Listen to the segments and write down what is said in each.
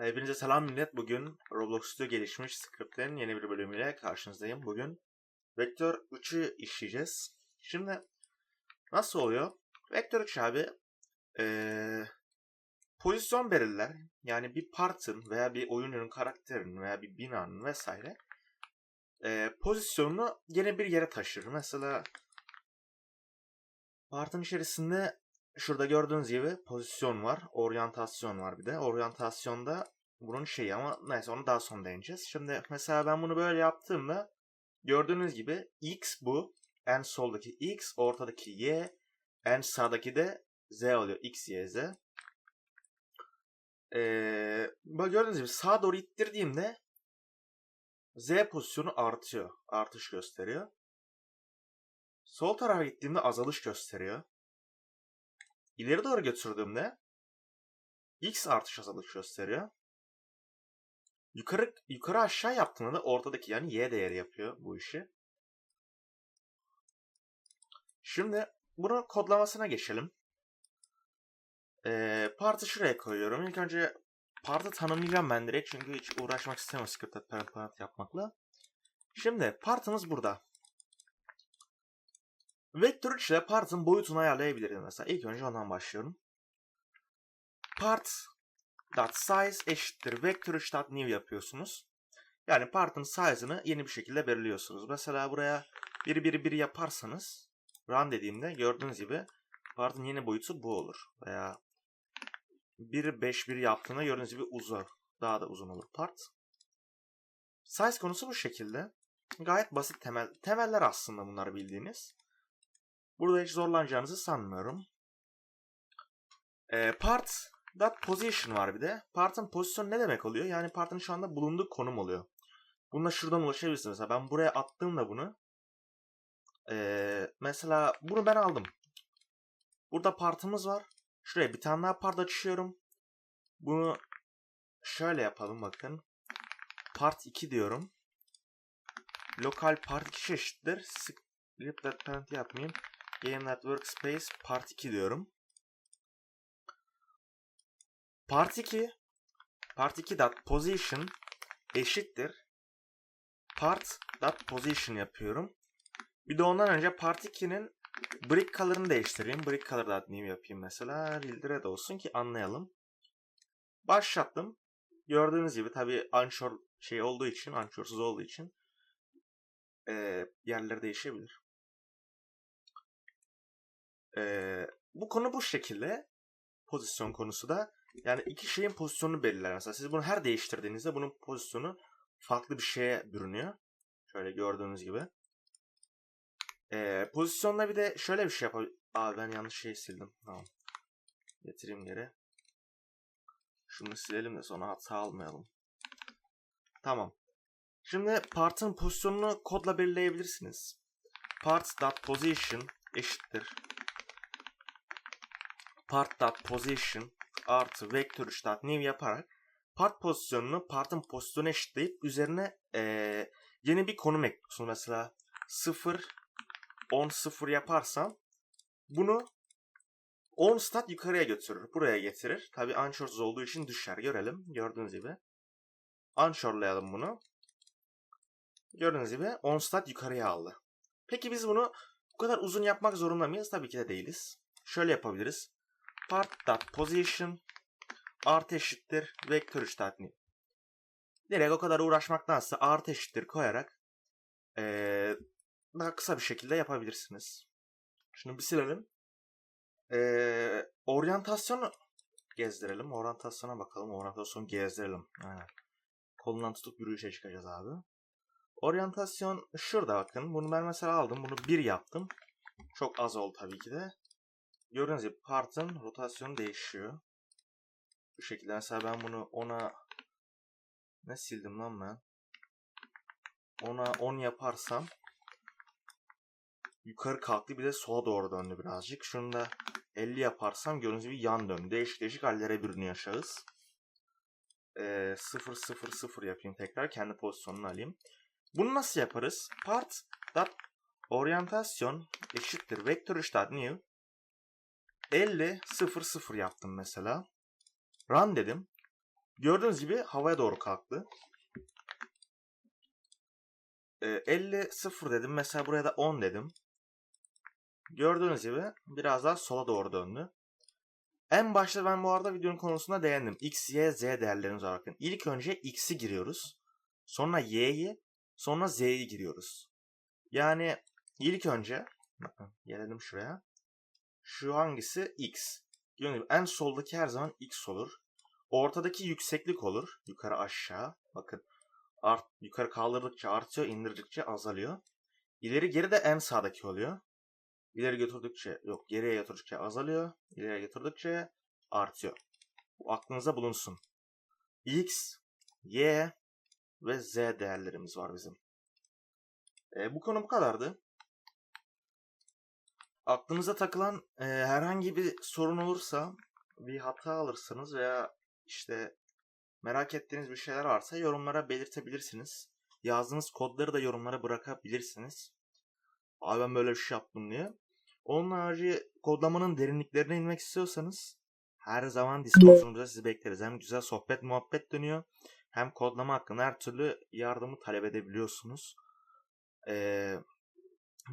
Hepinize selam millet. Bugün Roblox'ta gelişmiş scriptlerin yeni bir bölümüyle karşınızdayım. Bugün Vektör 3'ü işleyeceğiz. Şimdi nasıl oluyor? Vektör 3 abi ee, pozisyon belirler. Yani bir partın veya bir oyunun karakterinin veya bir binanın vesaire ee, pozisyonunu yeni bir yere taşır. Mesela partın içerisinde Şurada gördüğünüz gibi pozisyon var, oryantasyon var bir de. Oryantasyonda bunun şeyi ama neyse onu daha sonra değineceğiz. Şimdi mesela ben bunu böyle yaptığımda gördüğünüz gibi x bu. En soldaki x, ortadaki y, en sağdaki de z oluyor. x, y, z. Ee, gördüğünüz gibi sağa doğru ittirdiğimde z pozisyonu artıyor. Artış gösteriyor. Sol tarafa gittiğimde azalış gösteriyor. İleri doğru götürdüğümde x artış azalış gösteriyor. Yukarı yukarı aşağı yaptığımda da ortadaki yani y değeri yapıyor bu işi. Şimdi bunu kodlamasına geçelim. Ee, partı şuraya koyuyorum. İlk önce partı tanımlayacağım ben direkt çünkü hiç uğraşmak istemiyorum parent parent yapmakla. Şimdi partımız burada. Vektör 3 ile part'ın boyutunu ayarlayabiliriz mesela. İlk önce ondan başlıyorum. Part dot size eşittir vektör 3 dot new yapıyorsunuz. Yani part'ın size'ını yeni bir şekilde belirliyorsunuz. Mesela buraya 1 1 1 yaparsanız run dediğimde gördüğünüz gibi part'ın yeni boyutu bu olur. Veya 1 5 1 yaptığında gördüğünüz gibi uzar. Daha da uzun olur part. Size konusu bu şekilde. Gayet basit temel temeller aslında bunlar bildiğiniz. Burada hiç zorlanacağınızı sanmıyorum. E, part that position var bir de. Part'ın pozisyon ne demek oluyor? Yani part'ın şu anda bulunduğu konum oluyor. Bununla şuradan ulaşabilirsiniz. Mesela ben buraya attığımda bunu e, mesela bunu ben aldım. Burada partımız var. Şuraya bir tane daha part açıyorum. Bunu şöyle yapalım bakın. Part 2 diyorum. Lokal part 2 eşittir. Script parent yapmayayım. Game Network Space Part 2 diyorum. Part 2 Part 2 dot position eşittir part dot position yapıyorum. Bir de ondan önce part 2'nin brick color'ını değiştireyim. Brick color dot new yapayım mesela. Real olsun ki anlayalım. Başlattım. Gördüğünüz gibi tabi unsure şey olduğu için, unsure'suz olduğu için e, yerleri değişebilir. Ee, bu konu bu şekilde. Pozisyon konusu da. Yani iki şeyin pozisyonunu belirler. Mesela siz bunu her değiştirdiğinizde bunun pozisyonu farklı bir şeye bürünüyor. Şöyle gördüğünüz gibi. Ee, pozisyonda bir de şöyle bir şey yapabilir. Aa ben yanlış şey sildim. Tamam. Getireyim geri. Şunu silelim de sonra hata almayalım. Tamam. Şimdi partın pozisyonunu kodla belirleyebilirsiniz. Part.position eşittir part.position artı vektör 3 new yaparak part pozisyonunu partın pozisyonu eşitleyip üzerine ee, yeni bir konum ekliyorsun. Mesela 0 10 0 yaparsam bunu 10 stat yukarıya götürür. Buraya getirir. Tabi unshoresuz olduğu için düşer. Görelim. Gördüğünüz gibi. Unshore'layalım bunu. Gördüğünüz gibi 10 stat yukarıya aldı. Peki biz bunu bu kadar uzun yapmak zorunda mıyız? Tabii ki de değiliz. Şöyle yapabiliriz part.position artı eşittir vektör 3 new. Direkt o kadar uğraşmaktansa artı eşittir koyarak ee, daha kısa bir şekilde yapabilirsiniz. Şunu bir silelim. Ee, oryantasyonu gezdirelim. Oryantasyona bakalım. Oryantasyonu gezdirelim. Aynen. Kolundan tutup yürüyüşe çıkacağız abi. Oryantasyon şurada bakın. Bunu ben mesela aldım. Bunu bir yaptım. Çok az oldu tabii ki de. Gördüğünüz gibi partın rotasyonu değişiyor. Bu şekilde mesela ben bunu ona ne sildim lan ben? Ona 10 yaparsam yukarı kalktı bir de sola doğru döndü birazcık. Şunu da 50 yaparsam gördüğünüz gibi yan döndü. Değişik değişik hallere bürünüyor şahıs. Ee, 0 0 0 yapayım tekrar kendi pozisyonunu alayım. Bunu nasıl yaparız? Part dot oryantasyon eşittir vektör 3 new 50 0 0 yaptım mesela. Run dedim. Gördüğünüz gibi havaya doğru kalktı. Ee, 50 0 dedim. Mesela buraya da 10 dedim. Gördüğünüz gibi biraz daha sola doğru döndü. En başta ben bu arada videonun konusunda değindim. X, Y, Z değerlerimiz var. Bakın ilk önce X'i giriyoruz. Sonra Y'yi, sonra Z'yi giriyoruz. Yani ilk önce bakın gelelim şuraya. Şu hangisi? X. Gördüğünüz en soldaki her zaman X olur. Ortadaki yükseklik olur. Yukarı aşağı. Bakın art, yukarı kaldırdıkça artıyor, indirdikçe azalıyor. İleri geri de en sağdaki oluyor. İleri götürdükçe yok geriye götürdükçe azalıyor. İleriye götürdükçe artıyor. Bu aklınıza bulunsun. X, Y ve Z değerlerimiz var bizim. E, bu konu bu kadardı. Aklınıza takılan e, herhangi bir sorun olursa bir hata alırsınız veya işte merak ettiğiniz bir şeyler varsa yorumlara belirtebilirsiniz. Yazdığınız kodları da yorumlara bırakabilirsiniz. Abi ben böyle bir şey yaptım diye. Onun harici kodlamanın derinliklerine inmek istiyorsanız her zaman Discord'umuzda sizi bekleriz. Hem güzel sohbet muhabbet dönüyor hem kodlama hakkında her türlü yardımı talep edebiliyorsunuz. Ee,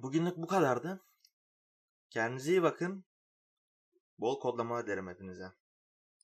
bugünlük bu kadardı. Kendinize iyi bakın. Bol kodlama dilerim hepinize.